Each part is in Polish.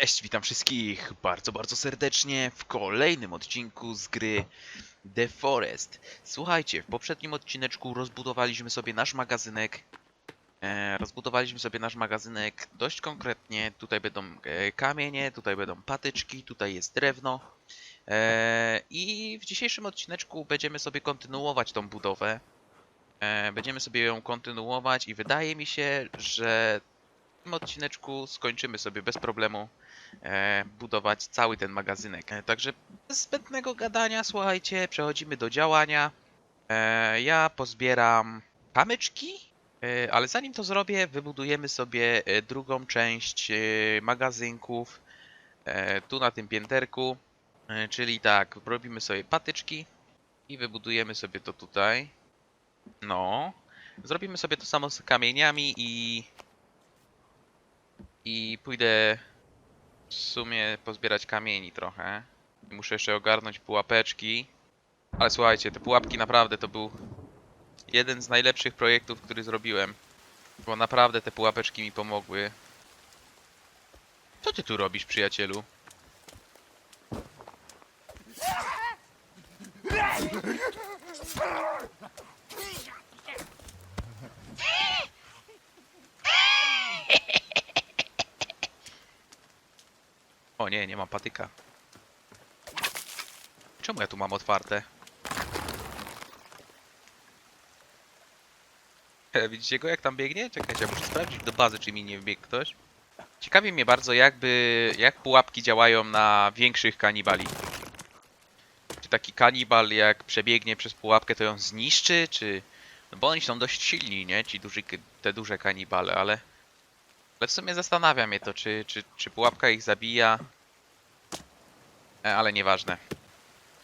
Cześć, witam wszystkich bardzo, bardzo serdecznie w kolejnym odcinku z gry The Forest. Słuchajcie, w poprzednim odcineczku rozbudowaliśmy sobie nasz magazynek. E, rozbudowaliśmy sobie nasz magazynek dość konkretnie. Tutaj będą e, kamienie, tutaj będą patyczki, tutaj jest drewno. E, I w dzisiejszym odcineczku będziemy sobie kontynuować tą budowę. E, będziemy sobie ją kontynuować i wydaje mi się, że tym odcineczku skończymy sobie bez problemu budować cały ten magazynek. E, także bez zbędnego gadania, słuchajcie, przechodzimy do działania. E, ja pozbieram kamyczki, e, ale zanim to zrobię, wybudujemy sobie e, drugą część e, magazynków e, tu na tym pięterku. E, czyli tak, robimy sobie patyczki i wybudujemy sobie to tutaj. No. Zrobimy sobie to samo z kamieniami i i pójdę w sumie pozbierać kamieni trochę. Muszę jeszcze ogarnąć pułapeczki. Ale słuchajcie, te pułapki naprawdę to był jeden z najlepszych projektów, który zrobiłem. Bo naprawdę te pułapeczki mi pomogły. Co ty tu robisz, przyjacielu? O nie, nie mam patyka. Czemu ja tu mam otwarte? E, Widzicie go jak tam biegnie? Czekajcie, ja muszę sprawdzić do bazy, czy mi nie wbiegł ktoś. Ciekawi mnie bardzo jakby, jak pułapki działają na większych kanibali. Czy taki kanibal jak przebiegnie przez pułapkę to ją zniszczy, czy... No bo oni są dość silni, nie? Ci duży, te duże kanibale, ale... Ale w sumie zastanawia mnie to, czy, czy, czy pułapka ich zabija. E, ale nieważne.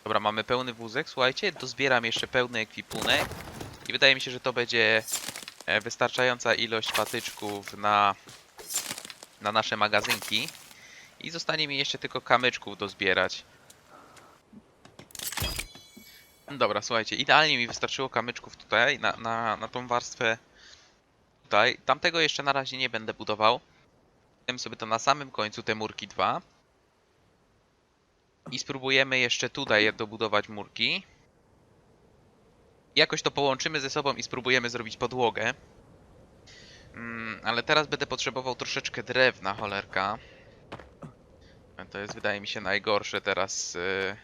Dobra, mamy pełny wózek, słuchajcie, dozbieram jeszcze pełny ekwipunek. I wydaje mi się, że to będzie e, wystarczająca ilość patyczków na, na nasze magazynki. I zostanie mi jeszcze tylko kamyczków dozbierać. Dobra, słuchajcie, idealnie mi wystarczyło kamyczków tutaj, na, na, na tą warstwę tutaj. Tamtego jeszcze na razie nie będę budował. Dajmy sobie to na samym końcu te murki dwa. I spróbujemy jeszcze tutaj dobudować murki. Jakoś to połączymy ze sobą i spróbujemy zrobić podłogę. Mm, ale teraz będę potrzebował troszeczkę drewna, cholerka. To jest, wydaje mi się, najgorsze teraz. Yy...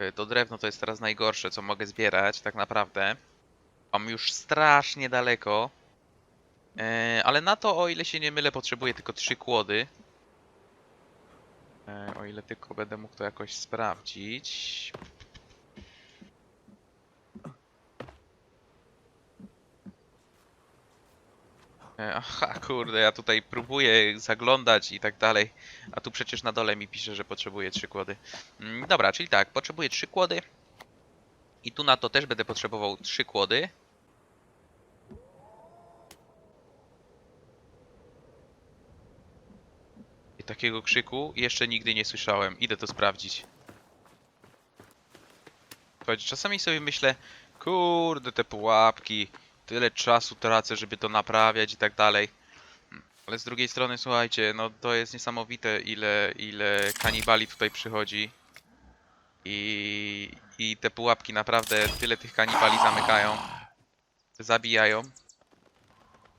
yy, To drewno to jest teraz najgorsze, co mogę zbierać, tak naprawdę. Mam już strasznie daleko. E, ale na to, o ile się nie mylę, potrzebuję tylko trzy kłody. E, o ile tylko będę mógł to jakoś sprawdzić. E, Aha, kurde, ja tutaj próbuję zaglądać i tak dalej, a tu przecież na dole mi pisze, że potrzebuję trzy kłody. Mm, Dobra, czyli tak, potrzebuję trzy kłody. I tu na to też będę potrzebował trzy kłody. Takiego krzyku jeszcze nigdy nie słyszałem. Idę to sprawdzić. Czasami sobie myślę, kurde te pułapki, tyle czasu tracę, żeby to naprawiać i tak dalej. Ale z drugiej strony, słuchajcie, no to jest niesamowite, ile, ile kanibali tutaj przychodzi. I, I te pułapki naprawdę tyle tych kanibali zamykają, zabijają,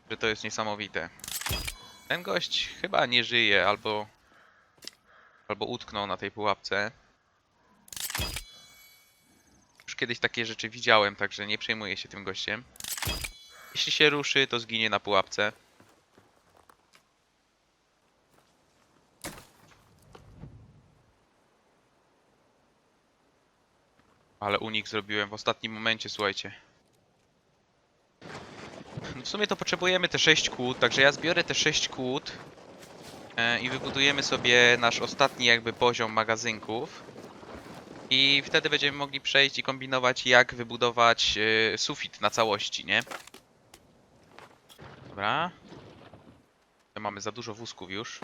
że to jest niesamowite. Ten gość chyba nie żyje, albo... Albo utknął na tej pułapce. Już kiedyś takie rzeczy widziałem, także nie przejmuję się tym gościem. Jeśli się ruszy, to zginie na pułapce. Ale unik zrobiłem w ostatnim momencie, słuchajcie. W sumie to potrzebujemy te 6 kłód, także ja zbiorę te 6 kłód e, i wybudujemy sobie nasz ostatni jakby poziom magazynków. I wtedy będziemy mogli przejść i kombinować jak wybudować e, sufit na całości, nie? Dobra. To mamy za dużo wózków już.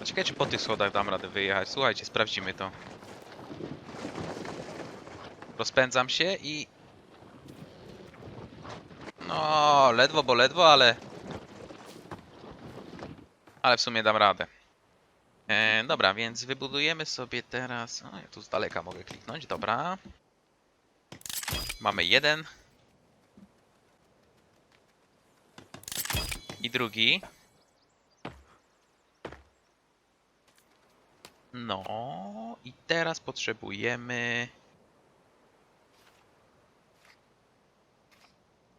A czy po tych schodach dam radę wyjechać. Słuchajcie, sprawdzimy to. Rozpędzam się i No, ledwo, bo ledwo, ale... Ale w sumie dam radę. E, dobra, więc wybudujemy sobie teraz... O, ja tu z daleka mogę kliknąć, dobra. Mamy jeden. I drugi. No i teraz potrzebujemy...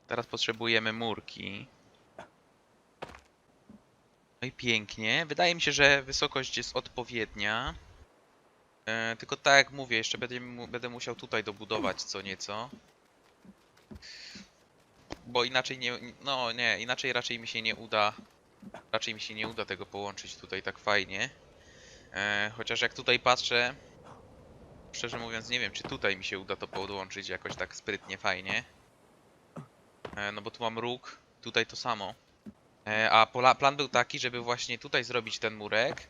Teraz potrzebujemy murki. No i pięknie. Wydaje mi się, że wysokość jest odpowiednia. E, tylko tak jak mówię, jeszcze będę, będę musiał tutaj dobudować co nieco. Bo inaczej nie, no nie, inaczej raczej mi się nie uda, raczej mi się nie uda tego połączyć tutaj tak fajnie. E, chociaż jak tutaj patrzę, szczerze mówiąc nie wiem, czy tutaj mi się uda to podłączyć jakoś tak sprytnie, fajnie. E, no bo tu mam róg, tutaj to samo. E, a plan był taki, żeby właśnie tutaj zrobić ten murek.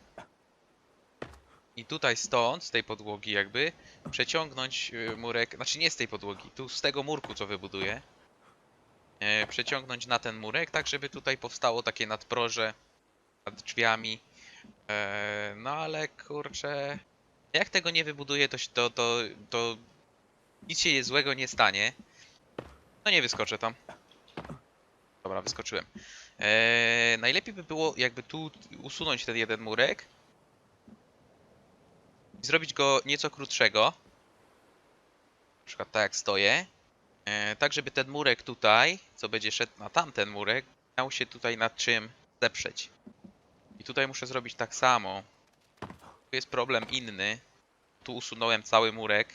I tutaj stąd, z tej podłogi jakby, przeciągnąć y, murek, znaczy nie z tej podłogi, tu z tego murku co wybuduję. E, przeciągnąć na ten murek, tak żeby tutaj powstało takie nadproże nad drzwiami. E, no ale kurczę, jak tego nie wybuduję, to, to, to, to nic się złego nie stanie. No nie wyskoczę tam. Dobra, wyskoczyłem. Eee, najlepiej by było jakby tu usunąć ten jeden murek i zrobić go nieco krótszego. Na przykład tak jak stoję. Eee, tak, żeby ten murek tutaj, co będzie szedł na tamten murek, miał się tutaj nad czym zeprzeć. I tutaj muszę zrobić tak samo. Tu jest problem inny. Tu usunąłem cały murek.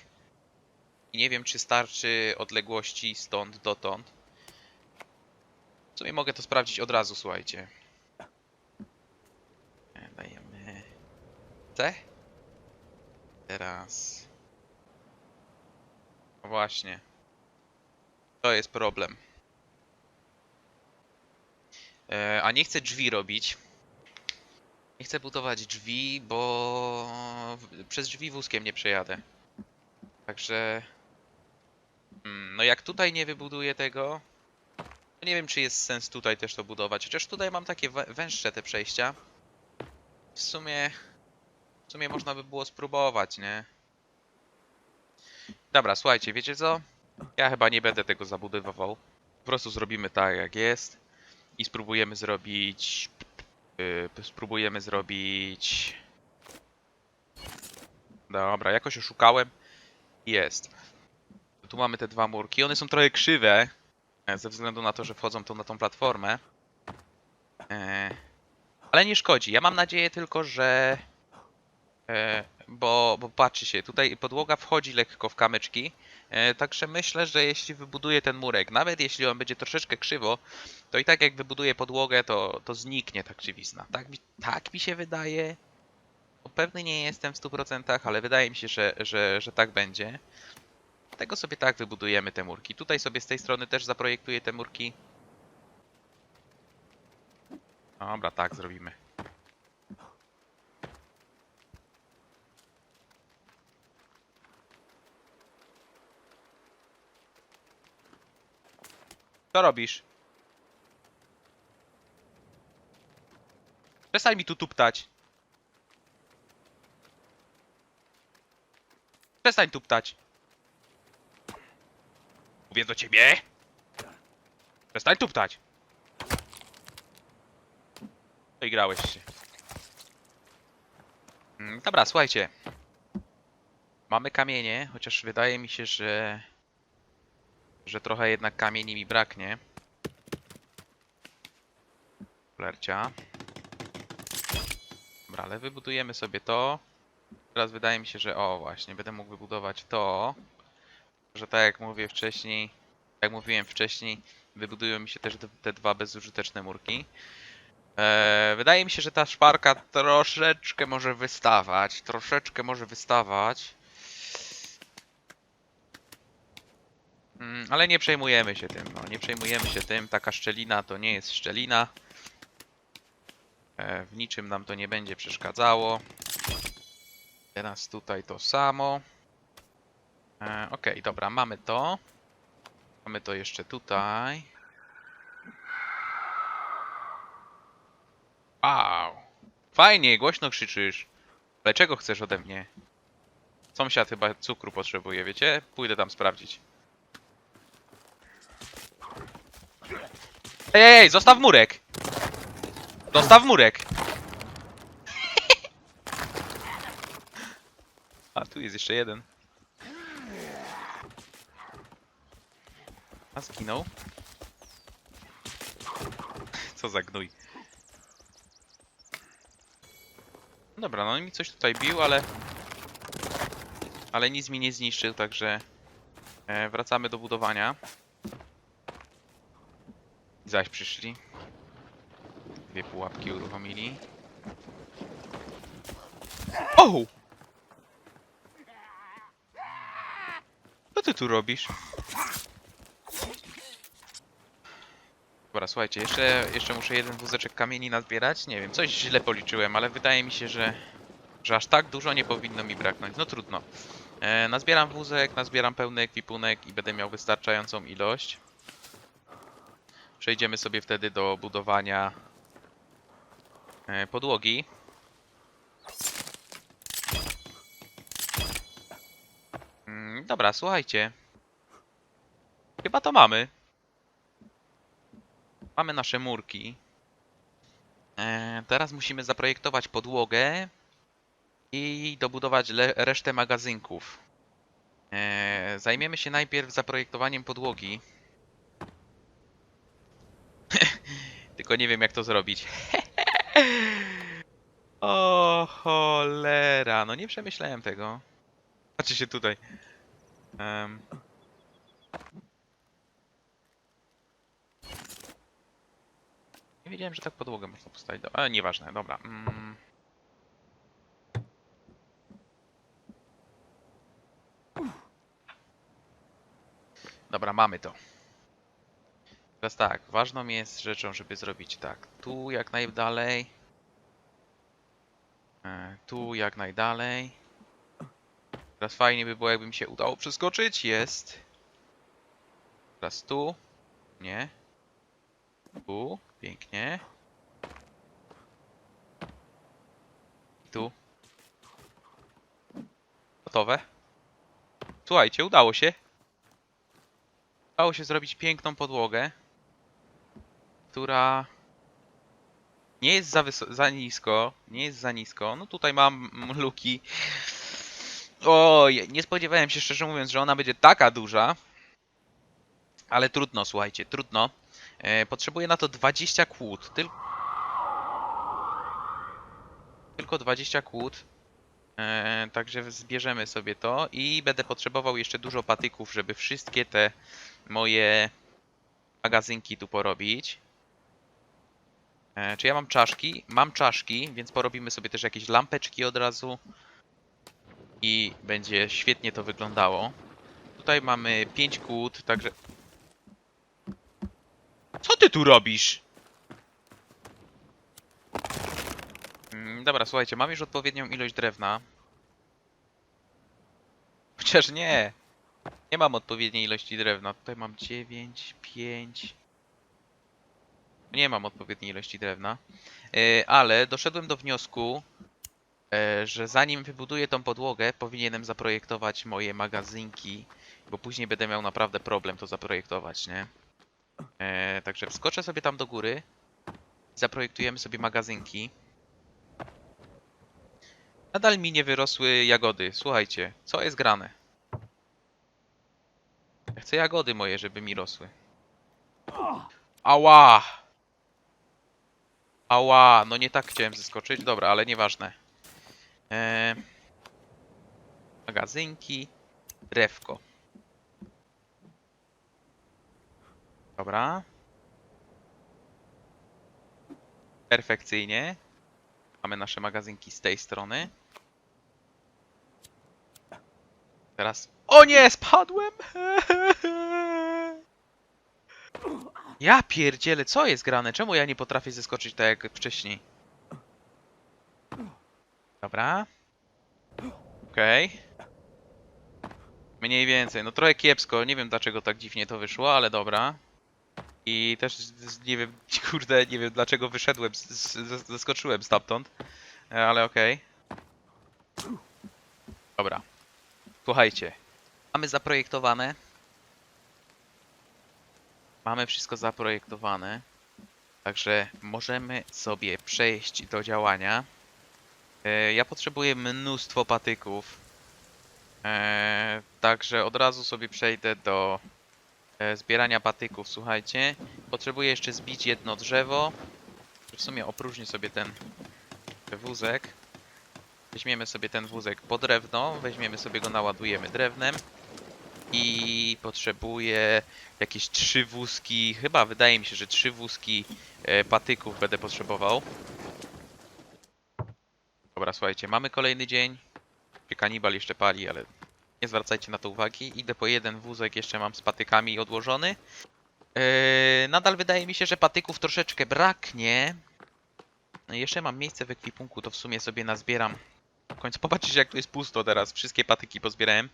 I nie wiem, czy starczy odległości stąd dotąd. W sumie mogę to sprawdzić od razu, słuchajcie. E, Dajemy C. Teraz. No właśnie. To jest problem. E, a nie chcę drzwi robić. Nie chcę budować drzwi, bo przez drzwi wózkiem nie przejadę. Także. Mm, no jak tutaj nie wybuduję tego, to nie wiem, czy jest sens tutaj też to budować. Chociaż tutaj mam takie wę- węższe te przejścia. W sumie. W sumie można by było spróbować, nie? Dobra, słuchajcie, wiecie co? Ja chyba nie będę tego zabudowywał. Po prostu zrobimy tak, jak jest. I spróbujemy zrobić. Yy, spróbujemy zrobić. Dobra, jakoś oszukałem. Jest. Tu mamy te dwa murki. One są trochę krzywe. e, Ze względu na to, że wchodzą tu na tą platformę. E, Ale nie szkodzi. Ja mam nadzieję tylko, że. e, Bo, bo patrzy się, tutaj podłoga wchodzi lekko w kamyczki. Także myślę, że jeśli wybuduję ten murek, nawet jeśli on będzie troszeczkę krzywo, to i tak jak wybuduję podłogę, to, to zniknie ta krzywizna. Tak mi, tak mi się wydaje. Pewny nie jestem w 100%, ale wydaje mi się, że, że, że tak będzie. Tego sobie tak wybudujemy te murki. Tutaj sobie z tej strony też zaprojektuję te murki. Dobra, tak zrobimy. Co robisz? Przestań mi tu tuptać. Przestań tuptać. Mówię do ciebie. Przestań tuptać. Wygrałeś się. Mm, Dobra, słuchajcie. Mamy kamienie, chociaż wydaje mi się, że... Że trochę jednak kamieni mi braknie. Lercia. Dobra, ale wybudujemy sobie to. Teraz wydaje mi się, że o właśnie, będę mógł wybudować to. Że tak jak mówię wcześniej, jak mówiłem wcześniej, wybudują mi się też te dwa bezużyteczne murki. Eee, wydaje mi się, że ta szparka troszeczkę może wystawać. Troszeczkę może wystawać. Mm, ale nie przejmujemy się tym, no nie przejmujemy się tym. Taka szczelina to nie jest szczelina. E, w niczym nam to nie będzie przeszkadzało. Teraz tutaj to samo. E, Okej, dobra, mamy to. Mamy to jeszcze tutaj. Wow. Fajnie, głośno krzyczysz. Ale czego chcesz ode mnie? Sąsiad chyba cukru potrzebuje, wiecie? Pójdę tam sprawdzić. Ej, ej, ej, zostaw murek! Zostaw murek! A, tu jest jeszcze jeden. A, zginął. Co za gnój. Dobra, no i mi coś tutaj bił, ale... Ale nic mi nie zniszczył, także... E, wracamy do budowania. Zaś przyszli. Dwie pułapki uruchomili. O! Co ty tu robisz? Dobra, słuchajcie, jeszcze, jeszcze muszę jeden wózeczek kamieni nazbierać. Nie wiem, coś źle policzyłem, ale wydaje mi się, że, że aż tak dużo nie powinno mi braknąć. No trudno. E, nazbieram wózek, nazbieram pełny ekwipunek i będę miał wystarczającą ilość. Przejdziemy sobie wtedy do budowania e, podłogi. Mm, dobra, słuchajcie. Chyba to mamy. Mamy nasze murki. E, teraz musimy zaprojektować podłogę i dobudować resztę magazynków. E, zajmiemy się najpierw zaprojektowaniem podłogi. Tylko nie wiem jak to zrobić. o cholera, no nie przemyślałem tego. Patrzcie się tutaj. Em. Wiedziałem, że tak podłogę można postawić. Do... Ale nieważne, dobra. Mm. Dobra, mamy to. Teraz tak, ważną jest rzeczą, żeby zrobić tak. Tu jak najdalej. E, Tu jak najdalej. Teraz fajnie by było, jakby mi się udało przeskoczyć. Jest. Teraz tu. Nie. Tu. Pięknie. I tu. Gotowe. Słuchajcie, udało się. Udało się zrobić piękną podłogę, która nie jest za, za nisko, nie jest za nisko. No tutaj mam luki. Oj, nie spodziewałem się szczerze mówiąc, że ona będzie taka duża. Ale trudno, słuchajcie, trudno. E, potrzebuję na to 20 kłód. Tyl... Tylko 20 kłód. E, także zbierzemy sobie to i będę potrzebował jeszcze dużo patyków, żeby wszystkie te moje magazynki tu porobić. E, czy ja mam czaszki? Mam czaszki, więc porobimy sobie też jakieś lampeczki od razu. I będzie świetnie to wyglądało. Tutaj mamy 5 kłód, także... Co ty tu robisz? Mm, Dobra, słuchajcie, mam już odpowiednią ilość drewna. Chociaż nie. Nie mam odpowiedniej ilości drewna. Tutaj mam 9, 5. Nie mam odpowiedniej ilości drewna. E, ale doszedłem do wniosku, e, że zanim wybuduję tą podłogę, powinienem zaprojektować moje magazynki, bo później będę miał naprawdę problem to zaprojektować, nie? E, także wskoczę sobie tam do góry. Zaprojektujemy sobie magazynki. Nadal mi nie wyrosły jagody. Słuchajcie, co jest grane? Chcę jagody moje, żeby mi rosły. Ała! Ała, no nie tak chciałem zeskoczyć. Dobra, ale nieważne. Eee, magazynki. Drewko. Dobra. Perfekcyjnie. Mamy nasze magazynki z tej strony. Teraz... O nie, spadłem! Ja pierdzielę, co jest grane? Czemu ja nie potrafię zeskoczyć tak jak wcześniej? Dobra. Okej. Mniej więcej, no trochę kiepsko, nie wiem dlaczego tak dziwnie to wyszło, ale dobra. I też nie wiem, kurde, nie wiem dlaczego wyszedłem, z- z- z- zeskoczyłem stamtąd. e, ale okej. Dobra. Słuchajcie. Mamy zaprojektowane. Mamy wszystko zaprojektowane. Także możemy sobie przejść do działania. E, ja potrzebuję mnóstwo patyków. E, także od razu sobie przejdę do zbierania patyków. Słuchajcie, potrzebuję jeszcze zbić jedno drzewo. W sumie opróżnię sobie ten wózek. Weźmiemy sobie ten wózek po drewno, weźmiemy sobie go, naładujemy drewnem. I potrzebuję jakieś trzy wózki, chyba wydaje mi się, że trzy wózki e, patyków będę potrzebował. Dobra, słuchajcie, mamy kolejny dzień. Kanibal jeszcze pali, ale nie zwracajcie na to uwagi. Idę po jeden wózek, jeszcze mam z patykami odłożony. Yy, nadal wydaje mi się, że patyków troszeczkę braknie. No Jeszcze mam miejsce w ekwipunku, to w sumie sobie nazbieram. W końcu popatrzcie jak tu jest pusto teraz. Wszystkie patyki pozbierałem.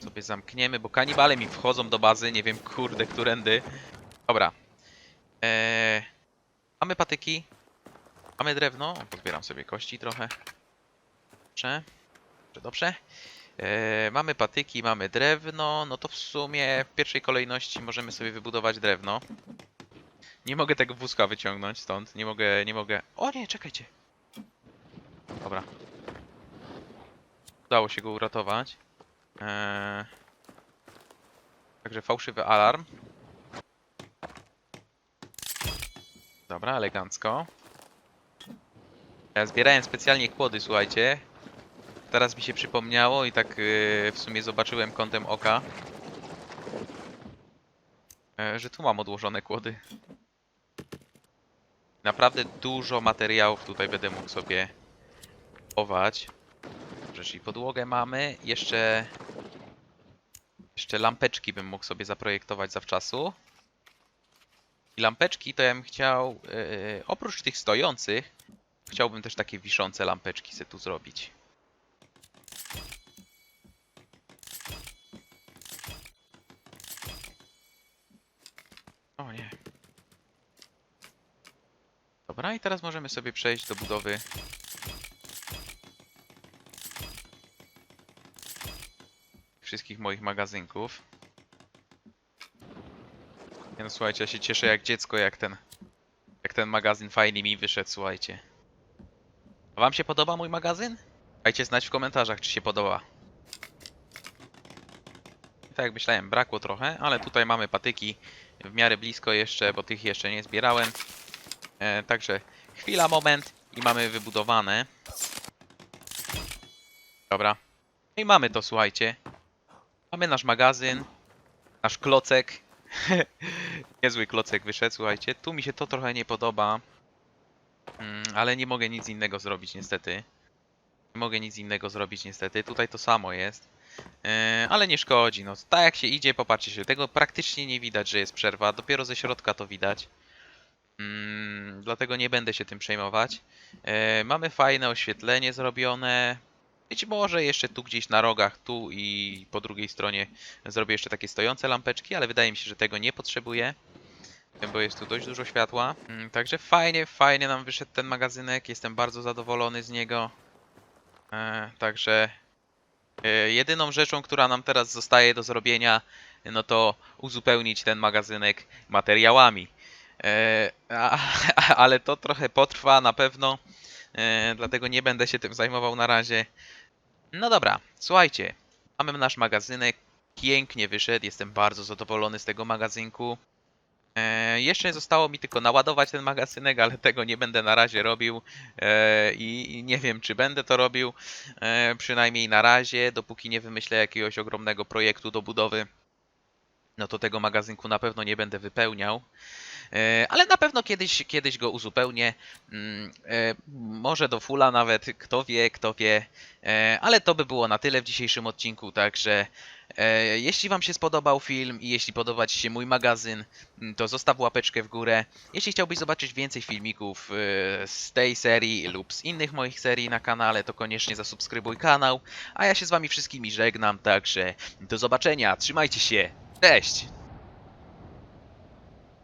Sobie zamkniemy, bo kanibale mi wchodzą do bazy. Nie wiem, kurde, którędy. Dobra. Eee, mamy patyki. Mamy drewno. Pozbieram sobie kości trochę. Dobrze. Dobrze. Eee, mamy patyki, mamy drewno. No to w sumie w pierwszej kolejności możemy sobie wybudować drewno. Nie mogę tego wózka wyciągnąć stąd. Nie mogę, nie mogę. O nie, czekajcie. Dobra. Udało się go uratować. Eee... Także fałszywy alarm. Dobra, elegancko. Ja zbierałem specjalnie kłody, słuchajcie. Teraz mi się przypomniało i tak yy, w sumie zobaczyłem kątem oka, e, że tu mam odłożone kłody. Naprawdę dużo materiałów tutaj będę mógł sobie chować. Rzecz i podłogę mamy. Jeszcze jeszcze lampeczki bym mógł sobie zaprojektować zawczasu. I lampeczki to ja bym chciał, yy, oprócz tych stojących, chciałbym też takie wiszące lampeczki sobie tu zrobić. O nie. Dobra, i teraz możemy sobie przejść do budowy wszystkich moich magazynków. Nie no słuchajcie, ja się cieszę jak dziecko, jak ten jak ten magazyn fajnie mi wyszedł, słuchajcie. A wam się podoba mój magazyn? Dajcie znać w komentarzach, czy się podoba. Tak jak myślałem, brakło trochę, ale tutaj mamy patyki w miarę blisko jeszcze, bo tych jeszcze nie zbierałem. E, także chwila, moment i mamy wybudowane. Dobra. No i mamy to, słuchajcie. Mamy nasz magazyn, nasz klocek. Niezły klocek wyszedł, słuchajcie. Tu mi się to trochę nie podoba. Mm, ale nie mogę nic innego zrobić, niestety. Nie mogę nic innego zrobić, niestety. Tutaj to samo jest. Yy, ale nie szkodzi, no. Tak jak się idzie, popatrzcie się. Tego praktycznie nie widać, że jest przerwa. Dopiero ze środka to widać. Mm, dlatego nie będę się tym przejmować. Yy, mamy fajne oświetlenie zrobione. Być może jeszcze tu gdzieś na rogach, tu i po drugiej stronie zrobię jeszcze takie stojące lampeczki, ale wydaje mi się, że tego nie potrzebuję, bo jest tu dość dużo światła. Mm, Także fajnie, fajnie nam wyszedł ten magazynek, jestem bardzo zadowolony z niego. E, także e, jedyną rzeczą, która nam teraz zostaje do zrobienia, no to uzupełnić ten magazynek materiałami. E, ale to trochę potrwa na pewno. E, dlatego nie będę się tym zajmował na razie. No dobra, słuchajcie, mamy nasz magazynek, pięknie wyszedł, jestem bardzo zadowolony z tego magazynku. E, jeszcze zostało mi tylko naładować ten magazynek, ale tego nie będę na razie robił e, i nie wiem czy będę to robił, e, przynajmniej na razie, dopóki nie wymyślę jakiegoś ogromnego projektu do budowy, no to tego magazynku na pewno nie będę wypełniał. E, Ale na pewno kiedyś, kiedyś go uzupełnię. Mm, e, Może do fulla nawet, kto wie, kto wie. E, Ale to by było na tyle w dzisiejszym odcinku, także jeśli Wam się spodobał film i jeśli podoba Ci się mój magazyn, mm, to zostaw łapeczkę w górę. Jeśli chciałbyś zobaczyć więcej filmików z tej serii lub z innych moich serii na kanale, to koniecznie zasubskrybuj kanał. A ja się z Wami wszystkimi żegnam, także do zobaczenia, trzymajcie się, cześć!